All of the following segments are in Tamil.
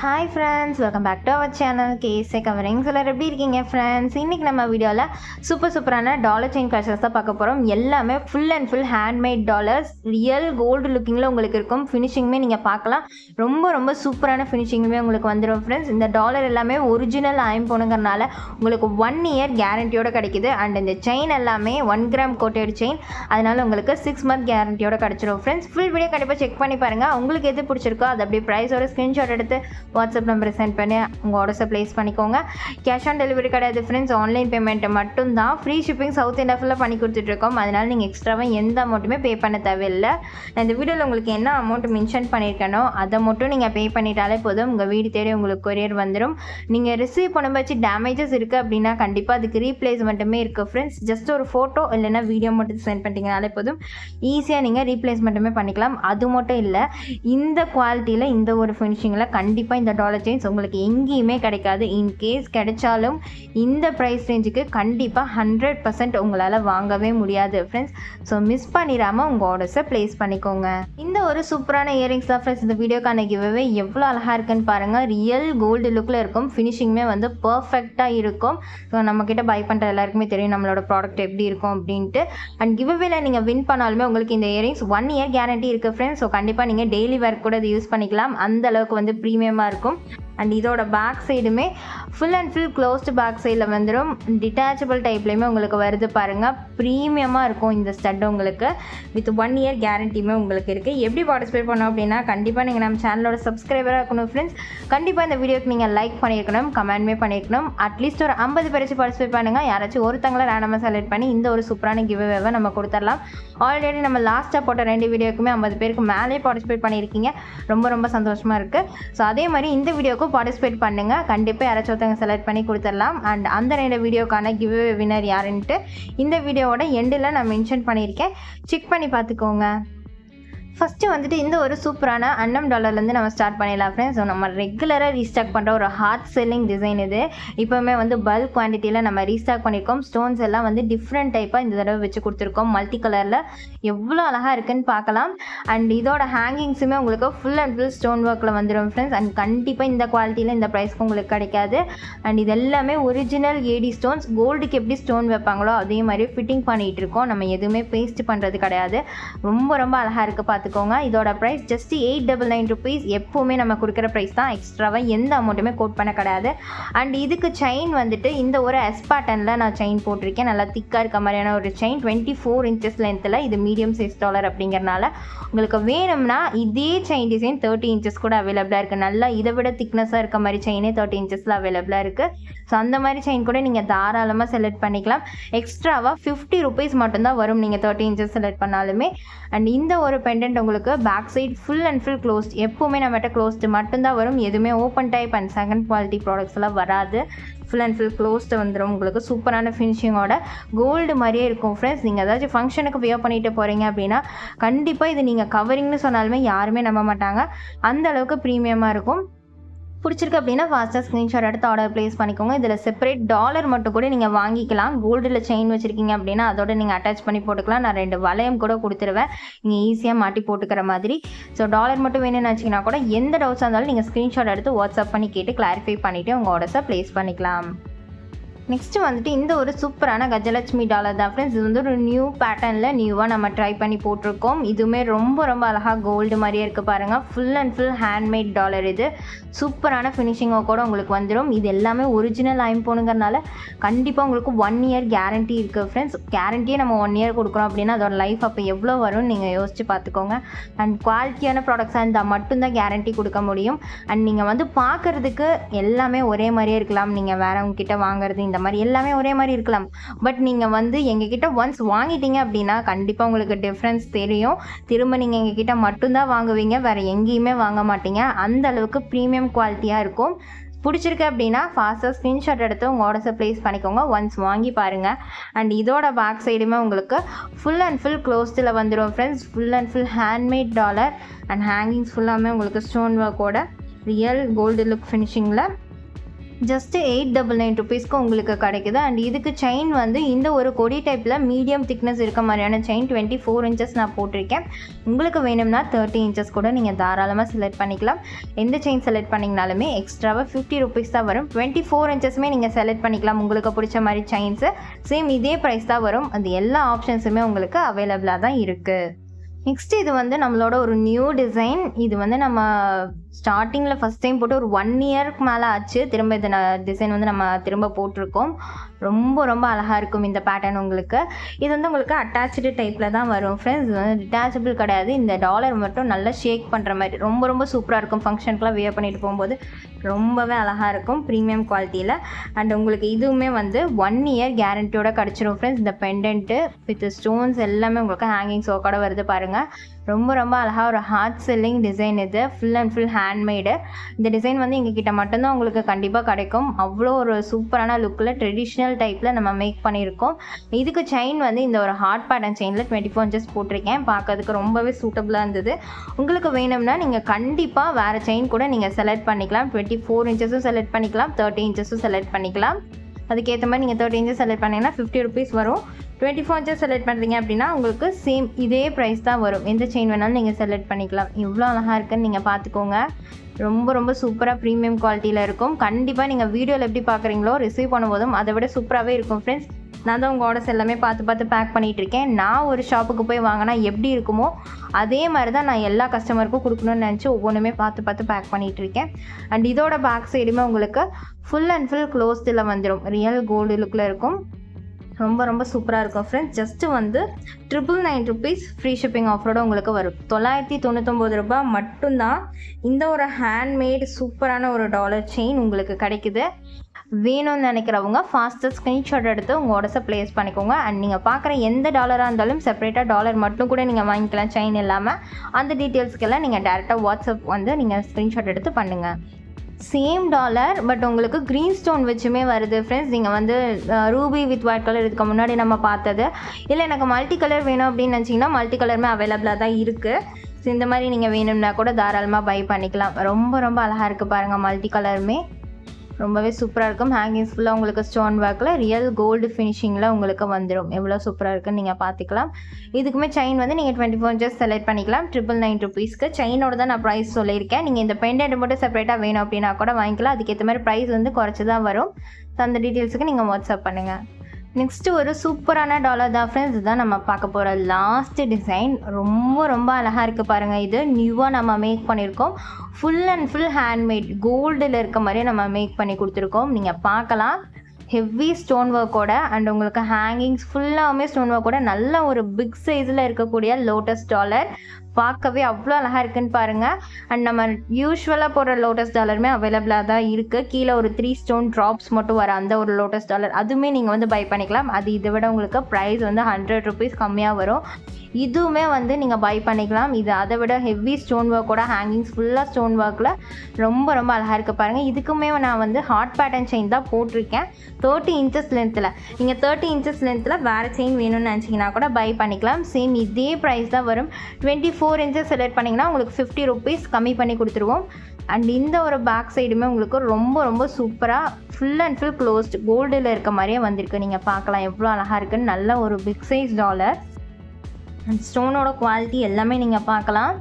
Hi friends welcome back to our channel கேஸே covering சிலர் எப்படி இருக்கீங்க ஃப்ரெண்ட்ஸ் இன்றைக்கி நம்ம வீடியோவில் சூப்பர் சூப்பரான டாலர் செயின் கலெக்ஷன்ஸ் தான் பார்க்க போகிறோம் எல்லாமே full and full handmade dollars real gold லுக்கிங்கில் உங்களுக்கு இருக்கும். ஃபினிஷிங்குமே நீங்கள் பார்க்கலாம். ரொம்ப ரொம்ப சூப்பரான ஃபினிஷிங்குமே உங்களுக்கு வந்துடும் ஃப்ரெண்ட்ஸ் இந்த டாலர் எல்லாமே ஒரிஜினல் ஐம்போனுங்கிறனால உங்களுக்கு ஒன் இயர் கேரண்டியோட கிடைக்குது. அண்ட் இந்த செயின் எல்லாமே ஒன் கிராம் கோட்டட் செயின் அதனால உங்களுக்கு சிக்ஸ் மந்த் கேரண்டியோட கிடச்சிரும் ஃப்ரெண்ட்ஸ் ஃபுல் வீடியோ கண்டிப்பாக செக் பண்ணி பாருங்கள் உங்களுக்கு எது பிடிச்சிருக்கோ அது அப்படியே ப்ரைஸோட ஸ்க்ரீன்ஷாட் எடுத்து வாட்ஸ்அப் நம்பரை சென்ட் பண்ணி உங்கள் ஆர்டர்ஸை ப்ளேஸ் பண்ணிக்கோங்க. கேஷ் ஆன் டெலிவரி கிடையாது ஃப்ரெண்ட்ஸ் ஆன்லைன் பேமெண்ட்டு மட்டும்தான். ஃப்ரீ ஷிப்பிங் சவுத் இந்தியா ஃபுல்லாக பண்ணி கொடுத்துட்ருக்கோம். அதனால் நீங்கள் எக்ஸ்ட்ராவாக எந்த அமௌண்ட்டுமே பே பண்ண தேவையில்லை. இந்த வீடியோவில் உங்களுக்கு என்ன அமௌண்ட் மென்ஷன் பண்ணியிருக்கேனோ அதை மட்டும் நீங்கள் பே பண்ணிட்டாலே போதும். உங்கள் வீடு தேடி உங்களுக்கு கொரியர் வந்துடும் நீங்கள் ரிசீவ் பண்ணும்போது டேமேஜஸ் இருக்குது அப்படின்னா கண்டிப்பாக அதுக்கு ரீப்ளேஸ் மட்டுமே இருக்குது ஃப்ரெண்ட்ஸ் ஜஸ்ட் ஒரு ஃபோட்டோ இல்லைன்னா வீடியோ மட்டும் சென்ட் பண்ணிட்டீங்கனாலே போதும். ஈஸியாக நீங்கள் ரீப்ளேஸ் மட்டுமே பண்ணிக்கலாம். அது மட்டும் இல்லை இந்த குவாலிட்டியில் இந்த ஒரு ஃபினிஷிங்கில் கண்டிப்பாக இந்த டாலர் செயின்ஸ் உங்களுக்கு எங்கேயுமே கிடைக்காது. இன்கேஸ் கிடைச்சாலும் இந்த ப்ரைஸ் ரேஞ்சுக்கு கண்டிப்பாக ஹண்ட்ரட் பர்சன்ட் உங்களால் வாங்கவே முடியாது ஃப்ரெண்ட்ஸ் ஸோ மிஸ் பண்ணிடாமல் உங்கள் ஆர்டர்ஸை ப்ளேஸ் பண்ணிக்கோங்க. இந்த ஒரு சூப்பரான இயரிங்ஸ் தான் ஃப்ரெண்ட்ஸ் இந்த வீடியோக்கான கிவ்வே எவ்வளோ அழகாக இருக்குன்னு பாருங்கள் ரியல் கோல்டு லுக்கில் இருக்கும். ஃபினிஷிங்குமே வந்து பர்ஃபெக்டாக இருக்கும். ஸோ நம்மக்கிட்ட பை பண்ணுற எல்லாருக்குமே தெரியும் நம்மளோட ப்ராடக்ட் எப்படி இருக்கும் அப்படின்ட்டு. அண்ட் கிவ்வேல நீங்கள் வின் பண்ணாலுமே உங்களுக்கு இந்த இயரிங்ஸ் ஒன் இயர் கேரண்டி இருக்குது ஃப்ரெண்ட்ஸ் ஸோ கண்டிப்பாக நீங்கள் டெய்லி ஒர்க் கூட இது யூஸ் பண்ணிக்கலாம். அந்த அளவுக்கு வந்து ப்ரீமியமாக இருக்கும் barco அண்ட் இதோட பேக் சைடுமே full and full closed back சைடில் வந்துடும் டிட்டாச்சபிள் டைப்லேயுமே உங்களுக்கு வருது பாருங்கள் ப்ரீமியமாக இருக்கும் இந்த ஸ்டட் உங்களுக்கு. வித் ஒன் இயர் கேரண்டியுமே உங்களுக்கு இருக்குது எப்படி பார்ட்டிசிபேட் பண்ணோம் அப்படின்னா கண்டிப்பாக நீங்கள் நம்ம சேனலோட சப்ஸ்கிரைபராக இருக்கணும் ஃப்ரெண்ட்ஸ் கண்டிப்பாக இந்த வீடியோக்கு நீங்கள் லைக் பண்ணியிருக்கணும் கமெண்ட்மே பண்ணியிருக்கணும். அட்லீஸ்ட் ஒரு ஐம்பது பேராச்சும் பார்ட்டிசிபேட் பண்ணுங்கள் யாராச்சும் ஒருத்தங்களை ரேண்டமாக செலக்ட் பண்ணி இந்த ஒரு சூப்பரான கிவ்வேவை நம்ம கொடுத்துடலாம். ஆல்ரெடி நம்ம லாஸ்ட்டாக போட்ட ரெண்டு வீடியோக்குமே ஐம்பது பேருக்கு மேலே பார்ட்டிசிபேட் பண்ணியிருக்கீங்க. ரொம்ப ரொம்ப சந்தோஷமாக இருக்குது ஸோ அதே மாதிரி இந்த வீடியோக்கும் பார்ட்டிசிபேட் பண்ணுங்கள் கண்டிப்பாக யாராச்சும் ஒருத்தவங்க செலக்ட் பண்ணி கொடுத்துடலாம். அண்ட் அந்த ரெண்டு வீடியோக்கான கிவ் வினர் யாருன்ட்டு இந்த வீடியோவோட எண்டில் நான் மென்ஷன் பண்ணியிருக்கேன். செக் பண்ணி பார்த்துக்கோங்க. ஃபஸ்ட்டு வந்துட்டு இந்த ஒரு சூப்பரான அன்னம் டாலர்லேருந்து நம்ம ஸ்டார்ட் பண்ணிடலாம் ஃப்ரெண்ட்ஸ் நம்ம ரெகுலராக ரீஸ்டாக் பண்ணுற ஒரு ஹார்ட் செல்லிங் டிசைன் இது. இப்போவுமே வந்து பல்க் குவான்டிட்டியில் நம்ம ரீஸ்டாக் பண்ணியிருக்கோம் ஸ்டோன்ஸ் எல்லாம் வந்து டிஃப்ரெண்ட் டைப்பாக இந்த தடவை வச்சு கொடுத்துருக்கோம். மல்டி கலரில் எவ்வளோ அழகாக இருக்குன்னு பார்க்கலாம். அண்ட் இதோட ஹேங்கிங்ஸுமே உங்களுக்கு ஃபுல் அண்ட் ஃபுல் ஸ்டோன் ஒர்க்கில் வந்துடும் ஃப்ரெண்ட்ஸ் அண்ட் கண்டிப்பாக இந்த குவாலிட்டியில் இந்த ப்ரைஸ்க்கு உங்களுக்கு கிடைக்காது. அண்ட் இது எல்லாமே ஒரிஜினல் ஏடி ஸ்டோன்ஸ் கோல்டுக்கு எப்படி ஸ்டோன் வைப்பாங்களோ அதே மாதிரி ஃபிட்டிங் பண்ணிகிட்டு இருக்கோம். நம்ம எதுவுமே பேஸ்ட் பண்ணுறது கிடையாது. ரொம்ப ரொம்ப அழகாக இருக்குது பார்த்து பார்த்துக்கோங்க. இதோட price just eight double nine rupees எப்போவுமே நம்ம கொடுக்குற ப்ரைஸ் தான். எக்ஸ்ட்ராவாக எந்த அமௌண்ட்டுமே கோட் பண்ண கிடையாது. அண்ட் இதுக்கு செயின் வந்துட்டு இந்த ஒரு எஸ்பாட்டனில் நான் செயின் போட்டிருக்கேன். நல்லா திக்காக இருக்க மாதிரியான ஒரு செயின் டுவெண்ட்டி ஃபோர் இன்ச்சஸ் லென்த்தில் இது மீடியம் சைஸ் டாலர் அப்படிங்கிறனால உங்களுக்கு வேணும்னா இதே செயின் டிசைன் தேர்ட்டி இன்ச்சஸ் கூட அவைலபிளாக இருக்குது நல்லா இதை விட திக்னஸாக இருக்க மாதிரி செயினே தேர்ட்டி இன்ச்சஸில் அவைலபிளாக இருக்குது ஸோ அந்த மாதிரி செயின் கூட நீங்கள் தாராளமாக செலக்ட் பண்ணிக்கலாம். எக்ஸ்ட்ராவாக ஃபிஃப்டி ருபீஸ் மட்டும்தான் வரும் நீங்கள் தேர்ட்டி இன்ச்சஸ் செலக்ட் பண்ணாலுமே. அண்ட் இந்த ஒரு பெண்டன்ட் உங்களுக்கு back side full and full closed எப்போவுமே நம்மகிட்ட க்ளோஸ்டு மட்டும்தான் வரும். எதுவுமே open type and second quality products எல்லாம் வராது. ஃபுல் அண்ட் ஃபுல் க்ளோஸ்டு வந்துடும் உங்களுக்கு சூப்பரான ஃபினிஷிங்கோட கோல்டு மாதிரியே இருக்கும் ஃப்ரெண்ட்ஸ் நீங்கள் ஏதாச்சும் ஃபங்க்ஷனுக்கு வியர் பண்ணிட்டு போகிறீங்க அப்படின்னா கண்டிப்பாக இது நீங்கள் கவரிங்னு சொன்னாலுமே யாருமே நம்ப மாட்டாங்க. அந்த அளவுக்கு ப்ரீமியமாக இருக்கும். பிடிச்சிருக்கு அப்படின்னா ஃபாஸ்ட்டாக ஸ்க்ரீன்ஷாட் எடுத்து ஆர்டர் ப்ளேஸ் பண்ணிக்கோங்க. இதில் செப்பரேட் டாலர் மட்டும் கூட நீங்கள் வாங்கிக்கலாம். கோல்டில் செயின் வச்சுருக்கீங்க அப்படின்னா அதோட நீங்கள் அட்டாச் பண்ணி போட்டுக்கலாம். நான் ரெண்டு வளையம் கூட கொடுத்துருவேன். நீங்கள் ஈஸியாக மாட்டி போட்டுக்கிற மாதிரி. ஸோ டாலர் மட்டும் வேணும்னு வச்சிங்கன்னா கூட எந்த டவுட்ஸாக இருந்தாலும் நீங்கள் ஸ்க்ரீன்ஷாட் எடுத்து வாட்ஸ்அப் பண்ணி கேட்டு கிளாரிஃபை பண்ணிவிட்டு உங்கள் ஆர்டர்ஸை ப்ளேஸ் பண்ணிக்கலாம். நெக்ஸ்ட்டு வந்துட்டு இந்த ஒரு சூப்பரான கஜலட்சுமி டாலர் தான் ஃப்ரெண்ட்ஸ் இது வந்து ஒரு நியூ பேட்டர்னில் நியூவாக நம்ம ட்ரை பண்ணி போட்டிருக்கோம். இதுவுமே ரொம்ப ரொம்ப அழகாக கோல்டு மாதிரியே இருக்குது பாருங்கள் full and full handmade dollar இது. சூப்பரான ஃபினிஷிங்கோ கூட உங்களுக்கு வந்துடும் இது எல்லாமே ஒரிஜினல் ஐம்போனுங்கிறனால கண்டிப்பாக உங்களுக்கு ஒன் இயர் கேரண்டி இருக்குது ஃப்ரெண்ட்ஸ் கேரண்டியே நம்ம ஒன் இயர் கொடுக்குறோம் அப்படின்னா அதோட லைஃப் அப்போ எவ்வளோ வரும்னு நீங்கள் யோசிச்சு பார்த்துக்கோங்க. அண்ட் குவாலிட்டியான ப்ராடக்ட்ஸாக இருந்தால் மட்டும்தான் கேரண்டி கொடுக்க முடியும். அண்ட் நீங்கள் வந்து பார்க்குறதுக்கு எல்லாமே ஒரே மாதிரியே இருக்கலாம். நீங்கள் வேறவங்க கிட்ட வாங்குறது இந்த மாதிரி எல்லாமே ஒரே மாதிரி இருக்கலாம். பட் நீங்கள் வந்து எங்ககிட்ட ஒன்ஸ் வாங்கிட்டீங்க அப்படின்னா கண்டிப்பாக உங்களுக்கு டிஃப்ரென்ஸ் தெரியும். திரும்ப நீங்கள் எங்ககிட்ட மட்டும்தான் வாங்குவீங்க. வேறு எங்கேயுமே வாங்க மாட்டீங்க. அந்த அளவுக்கு ப்ரீமியம் குவாலிட்டியாக இருக்கும். பிடிச்சிருக்கு அப்படின்னா ஃபாஸ்ட்டாக ஸ்க்ரீன்ஷாட் எடுத்து உங்கள் ஆர்டர்ஸை ப்ளேஸ் பண்ணிக்கோங்க. ஒன்ஸ் வாங்கி பாருங்கள் அண்ட் இதோட பேக் சைடுமே உங்களுக்கு ஃபுல் அண்ட் ஃபுல் க்ளோஸ்டில் வந்துடும் friends full and full handmade dollar and hangings ஃபுல்லாமே உங்களுக்கு ஸ்டோன் ஒர்க்கோட ரியல் கோல்டு லுக் ஃபினிஷிங்கில் ஜஸ்ட்டு எயிட் டபுள் நைன் ருபீஸ்க்கு உங்களுக்கு கிடைக்குது. அண்ட் இதுக்கு செயின் வந்து இந்த ஒரு கொடி டைப்பில் மீடியம் திக்னஸ் இருக்க மாதிரியான செயின் டுவெண்ட்டி ஃபோர் இன்ச்சஸ் நான் போட்டிருக்கேன். உங்களுக்கு வேணும்னா தேர்ட்டி இன்ச்சஸ் கூட நீங்கள் தாராளமாக செலக்ட் பண்ணிக்கலாம். எந்த செயின் செலக்ட் பண்ணிங்கனாலுமே எக்ஸ்ட்ராவாக ஃபிஃப்டி ருபீஸ் தான் வரும். டுவெண்ட்டி ஃபோர் இன்ச்சஸுமே நீங்கள் செலக்ட் பண்ணிக்கலாம். உங்களுக்கு பிடிச்ச மாதிரி செயின்ஸு சேம் இதே ப்ரைஸ் தான் வரும். அது எல்லா ஆப்ஷன்ஸுமே உங்களுக்கு அவைலபிளாக தான் இருக்குது நெக்ஸ்ட் இது வந்து நம்மளோட ஒரு நியூ டிசைன் இது வந்து நம்ம ஸ்டார்டிங்கில் ஃபஸ்ட் டைம் போட்டு ஒரு ஒன் இயருக்கு மேலே ஆச்சு. திரும்ப இந்த டிசைன் வந்து நம்ம திரும்ப போட்டிருக்கோம். ரொம்ப ரொம்ப அழகாக இருக்கும் இந்த பேட்டர்ன் உங்களுக்கு. இது வந்து உங்களுக்கு அட்டாச்சு டைப்பில் தான் வரும் ஃப்ரெண்ட்ஸ் இது வந்து டிட்டாச்சபிள் கிடையாது. இந்த டாலர் மட்டும் நல்லா ஷேக் பண்ணுற மாதிரி ரொம்ப ரொம்ப சூப்பராக இருக்கும். ஃபங்க்ஷனுக்குலாம் வியர் பண்ணிட்டு போகும்போது ரொம்பவே அழகாக இருக்கும் ப்ரீமியம் குவாலிட்டியில் அண்ட் உங்களுக்கு இதுவுமே வந்து ஒன் இயர் கேரண்டியோட கிடச்சிரும் ஃப்ரெண்ட்ஸ் இந்த பெண்டன்ட்டு வித் ஸ்டோன்ஸ் எல்லாமே உங்களுக்கு ஹேங்கிங் சோக்கோட வருது பாருங்கள் ரொம்ப ரொம்ப அழகாக ஒரு ஹார்ட் செல்லிங் டிசைன் இது. ஃபுல் அண்ட் ஃபுல் ஹேண்ட்மேடு இந்த டிசைன் வந்து எங்கள் கிட்டே மட்டும்தான் உங்களுக்கு கண்டிப்பாக கிடைக்கும். அவ்வளோ ஒரு சூப்பரான லுக்கில் ட்ரெடிஷ்னல் டைப்பில் நம்ம மேக் பண்ணியிருக்கோம். இதுக்கு செயின் வந்து இந்த ஒரு ஹார்ட் பேட்டர்ன் செயினில் டுவெண்ட்டி ஃபோர் இன்ச்சஸ் போட்டிருக்கேன். பார்க்கறதுக்கு ரொம்பவே சூட்டபுளாக இருந்தது. உங்களுக்கு வேணும்னா நீங்கள் கண்டிப்பாக வேறு செயின் கூட நீங்கள் செலக்ட் பண்ணிக்கலாம். டுவெண்ட்டி ஃபோர் இன்ச்சஸும் செலக்ட் பண்ணிக்கலாம். தேர்ட்டி இன்ச்சஸும் செலக்ட் பண்ணிக்கலாம். அதுக்கேற்ற மாதிரி நீங்கள் தேர்ட்டி இன்ச்சஸ் செலக்ட் பண்ணிங்கன்னா ஃபிஃப்டி ருபீஸ் வரும். டுவெண்ட்டி ஃபோர் இன்ச்சஸ் செலக்ட் பண்ணுறீங்க அப்படின்னா உங்களுக்கு சேம் இதே ப்ரைஸ் தான் வரும். எந்த செயின் வேணாலும் நீங்கள் செலக்ட் பண்ணிக்கலாம். இவ்வளோ அழகாக இருக்குன்னு நீங்கள் பார்த்துக்கோங்க ரொம்ப ரொம்ப சூப்பராக ப்ரீமியம் குவாலிட்டியில் இருக்கும். கண்டிப்பாக நீங்கள் வீடியோவில் எப்படி பார்க்குறீங்களோ ரிசீவ் பண்ணும்போதும் அதை விட சூப்பராகவே இருக்கும் ஃப்ரெண்ட்ஸ் நான் தான் உங்கள் ஆர்டர்ஸ் எல்லாமே பார்த்து பார்த்து பேக் பண்ணிகிட்டு இருக்கேன். நான் ஒரு ஷாப்புக்கு போய் வாங்கினா எப்படி இருக்குமோ அதே மாதிரி தான் நான் எல்லா கஸ்டமருக்கும் கொடுக்கணும்னு நினச்சி ஒவ்வொன்றுமே பார்த்து பார்த்து பேக் பண்ணிகிட்டு இருக்கேன். அண்ட் இதோட பேக் சைடுமே உங்களுக்கு ஃபுல் அண்ட் ஃபுல் க்ளோஸ்டில் வந்துடும் ரியல் கோல்டு லுக்கில் இருக்கும். ரொம்ப ரொம்ப சூப்பராக இருக்கும் ஃப்ரெண்ட்ஸ் ஜஸ்ட்டு வந்து triple nine rupees free shipping ஆஃபரோட உங்களுக்கு வரும். தொள்ளாயிரத்தி தொண்ணூத்தொம்பது ரூபாய் மட்டும்தான் இந்த ஒரு ஹேண்ட்மேட் சூப்பரான ஒரு டாலர் செயின் உங்களுக்கு கிடைக்குது. வேணும்னு நினைக்கிறவங்க ஃபாஸ்ட்டாக ஸ்க்ரீன்ஷாட் எடுத்து உங்கள் உடச ப்ளேஸ் பண்ணிக்கோங்க. அண்ட் நீங்கள் பார்க்குற எந்த டாலராக இருந்தாலும் செப்பரேட்டாக டாலர் மட்டும் கூட நீங்கள் வாங்கிக்கலாம். செயின் இல்லாமல் அந்த டீட்டெயில்ஸ்க்கெல்லாம் நீங்கள் டேரெக்டாக வாட்ஸ்அப் வந்து நீங்கள் ஸ்க்ரீன்ஷாட் எடுத்து பண்ணுங்கள் சேம் டாலர் பட் உங்களுக்கு க்ரீன் ஸ்டோன் வச்சுமே வருது ஃப்ரெண்ட்ஸ் நீங்கள் வந்து ரூபி வித் ஒயிட் கலர் இதுக்கு முன்னாடி நம்ம பார்த்தது. இல்லை எனக்கு மல்டி கலர் வேணும் அப்படின்னு நினச்சிங்கன்னா மல்டி கலருமே அவைலபிளாக தான் இருக்குது ஸோ இந்த மாதிரி நீங்கள் வேணும்னா கூட தாராளமாக பை பண்ணிக்கலாம். ரொம்ப ரொம்ப அழகாக இருக்குது பாருங்கள் மல்டி கலருமே ரொம்பவே சூப்பராக இருக்கும். ஹேங்கிங்ஸ் ஃபுல்லாக உங்களுக்கு ஸ்டோன் ஒர்க்கில் ரியல் கோல்டு ஃபினிஷிங்கில் உங்களுக்கு வந்துடும் எவ்வளோ சூப்பராக இருக்குன்னு நீங்கள் பார்த்துக்கலாம் இதுக்குமே செயின் வந்து நீங்கள் டுவெண்ட்டி ஃபோர் இன்ச்சஸ் செலக்ட் பண்ணிக்கலாம் ட்ரிபிள் நைன் ருபீஸ்க்கு செயினோட தான் நான் ப்ரைஸ் சொல்லியிருக்கேன். நீங்கள் இந்த பெண்டன்ட் மட்டும் செப்பரேட்டாக வேணும் அப்படின்னா கூட வாங்கிக்கலாம். அதுக்கேற்ற மாதிரி ப்ரைஸ் வந்து குறைச்சி தான் வரும். ஸோ அந்த டீட்டெயில்ஸுக்கு நீங்கள் வாட்ஸ்அப் பண்ணுங்கள் நெக்ஸ்ட்டு ஒரு சூப்பரான டாலர் தான் ஃப்ரெண்ட்ஸ் இதுதான் நம்ம பார்க்க போகிற லாஸ்ட் டிசைன் ரொம்ப ரொம்ப அழகாக இருக்குது பாருங்கள் இது நியூவாக நம்ம மேக் பண்ணியிருக்கோம் ஃபுல் அண்ட் ஃபுல் ஹேண்ட்மேட் கோல்டில் இருக்க மாதிரியே நம்ம மேக் பண்ணி கொடுத்துருக்கோம். நீங்கள் பார்க்கலாம். ஹெவி ஸ்டோன் ஒர்க்கோட அண்ட் உங்களுக்கு ஹேங்கிங்ஸ் ஃபுல்லாகவுமே ஸ்டோன் ஒர்க்கோட நல்ல ஒரு பிக் சைஸில் இருக்கக்கூடிய லோட்டஸ் டாலர் பார்க்கவே அவ்வளோ அழகாக இருக்குன்னு பாருங்கள் அண்ட் நம்ம யூஸ்வலாக போடுற லோட்டஸ் டாலருமே அவைலபிளாக தான் இருக்குது கீழே ஒரு த்ரீ ஸ்டோன் ட்ராப்ஸ் மட்டும் வர அந்த ஒரு லோட்டஸ் டாலர் அதுவுமே நீங்கள் வந்து பை பண்ணிக்கலாம். அது இதை விட உங்களுக்கு ப்ரைஸ் வந்து ஹண்ட்ரட் ருபீஸ் கம்மியாக வரும். இதுவுமே வந்து நீங்கள் பை பண்ணிக்கலாம். இது அதை விட ஹெவி ஸ்டோன் ஒர்க்கோட ஹேங்கிங்ஸ் ஃபுல்லாக ஸ்டோன் ஒர்க்கில் ரொம்ப ரொம்ப அழகாக இருக்குது பாருங்கள் இதுக்குமே நான் வந்து ஹார்ட் பேட்டர்ன் செயின் தான் போட்டிருக்கேன். தேர்ட்டி இன்ச்சஸ் லென்த்தில் நீங்கள் தேர்ட்டி இன்ச்சஸ் லென்த்தில் வேறு செயின் வேணும்னு நினச்சிங்கன்னா கூட பை பண்ணிக்கலாம். சேம் இதே ப்ரைஸ் தான் வரும். டுவெண்ட்டி ஃபோர் இன்ச்சஸ் செலக்ட் பண்ணிங்கன்னா உங்களுக்கு ஃபிஃப்டி ருபீஸ் கம்மி பண்ணி கொடுத்துருவோம். அண்ட் இந்த ஒரு பேக் சைடுமே உங்களுக்கு ரொம்ப ரொம்ப சூப்பராக ஃபுல் அண்ட் ஃபுல் க்ளோஸ்ட் கோல்டில் இருக்க மாதிரியே வந்திருக்கு. நீங்கள் பார்க்கலாம். எவ்வளோ அழகாக இருக்குன்னு. நல்ல ஒரு பிக் சைஸ் டாலர் அண்ட் ஸ்டோனோட குவாலிட்டி எல்லாமே நீங்கள் பார்க்கலாம்.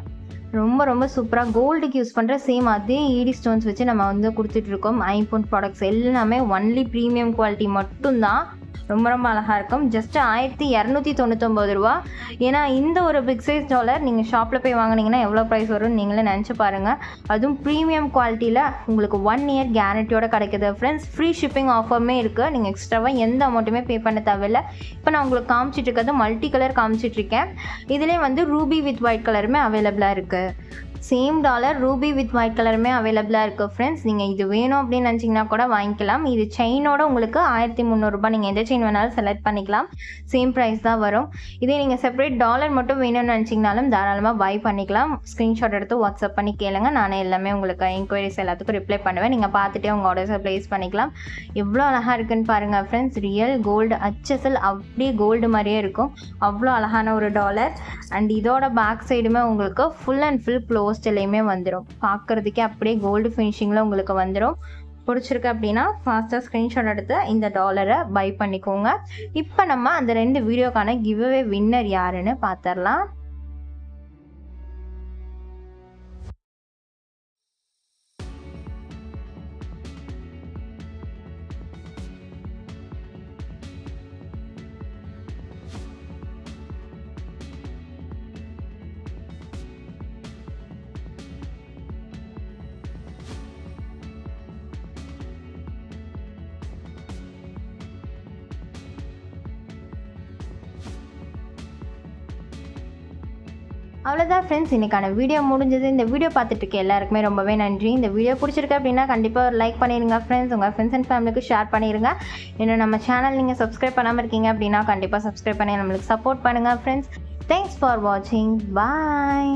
ரொம்ப ரொம்ப சூப்பராக கோல்டுக்கு யூஸ் பண்ணுற சேம் அதே ஈடி ஸ்டோன்ஸ் வச்சு நம்ம வந்து கொடுத்துட்ருக்கோம் ஐஃபோன் ப்ராடக்ட்ஸ் எல்லாமே ஒன்லி ப்ரீமியம் குவாலிட்டி மட்டும்தான். ரொம்ப ரொம்ப அழகாக இருக்கும். ஜஸ்ட் ஆயிரத்தி இரநூத்தி தொண்ணூத்தொம்பது ரூபா. ஏன்னா இந்த ஒரு பிக் சைஸ் டாலர் நீங்கள் ஷாப்பில் போய் வாங்கினீங்கன்னா எவ்வளோ ப்ரைஸ் வரும்னு நீங்களே நினச்சி பாருங்கள் அதுவும் ப்ரீமியம் குவாலிட்டியில் உங்களுக்கு ஒன் இயர் கேரண்டியோட கிடைக்குது. ஃப்ரெண்ட்ஸ் ஃப்ரீ ஷிப்பிங் ஆஃபருமே இருக்குது நீங்கள் எக்ஸ்ட்ராவாக எந்த அமௌண்ட்டுமே பே பண்ண தேவையில்ல. இப்போ நான் உங்களுக்கு காமிச்சிட்டு இருக்கிறது மல்டி கலர் காமிச்சிட்ருக்கேன் இதுலேயே வந்து ரூபி வித் ஒயிட் கலருமே அவைலபிளாக இருக்குது same dollar ruby with white கலருமே அவைலபிளாக இருக்குது ஃப்ரெண்ட்ஸ் நீங்கள் இது வேணும் அப்படின்னு நினச்சிங்கன்னா கூட வாங்கிக்கலாம். இது செயினோட உங்களுக்கு ஆயிரத்தி முந்நூறுரூபா நீங்கள் எந்த செயின் வேணாலும் செலக்ட் பண்ணிக்கலாம். சேம் ப்ரைஸ் தான் வரும். இதே நீங்கள் செப்பரேட் டாலர் மட்டும் வேணும்னு நினச்சிங்கனாலும் தாராளமாக பை பண்ணிக்கலாம். ஸ்க்ரீன்ஷாட் எடுத்து வாட்ஸ்அப் பண்ணி கேளுங்க. நானே எல்லாமே உங்களுக்கு என்கொயரிஸ் எல்லாத்துக்கும் ரிப்ளை பண்ணுவேன். நீங்கள் பார்த்துட்டே உங்கள் ஆர்டர்ஸை ப்ளேஸ் பண்ணிக்கலாம். எவ்வளோ அழகாக இருக்குன்னு பாருங்கள் ஃப்ரெண்ட்ஸ் ரியல் கோல்டு அச்சசல் அப்படியே கோல்டு மாதிரியே இருக்கும். அவ்வளோ அழகான ஒரு டாலர் அண்ட் இதோட பேக் சைடுமே உங்களுக்கு ஃபுல் அண்ட் ஃபுல் க்ளோஸ் ஹாஸ்டல்லையுமே வந்துடும் பார்க்குறதுக்கே அப்படியே கோல்டு ஃபினிஷிங்கில் உங்களுக்கு வந்துடும் பிடிச்சிருக்கு அப்படின்னா ஃபாஸ்ட்டாக ஸ்க்ரீன்ஷாட் எடுத்து இந்த டாலரை பை பண்ணிக்கோங்க. இப்போ நம்ம அந்த ரெண்டு வீடியோக்கான கிவ்அவே வின்னர் யாருன்னு பார்த்துடலாம் அவ்வளோதான் ஃப்ரெண்ட்ஸ் இன்றைக்கான வீடியோ முடிஞ்சது. இந்த வீடியோ பார்த்துட்டு இருக்க எல்லாருக்குமே ரொம்பவே நன்றி. இந்த வீடியோ பிடிச்சிருக்கு அப்படின்னா கண்டிப்பாக ஒரு லைக் பண்ணிடுங்க ஃப்ரெண்ட்ஸ் உங்கள் ஃப்ரெண்ட்ஸ் அண்ட் ஃபேமிலிக்கு ஷேர் பண்ணிடுங்க இன்னும் நம்ம சேனல் நீங்கள் சப்ஸ்கிரைப் பண்ணாமல் இருக்கீங்க அப்படின்னா கண்டிப்பாக சப்ஸ்கிரைப் பண்ணி நம்மளுக்கு சப்போர்ட் பண்ணுங்கள் ஃப்ரெண்ட்ஸ் தேங்க்ஸ் ஃபார் வாட்சிங் பாய்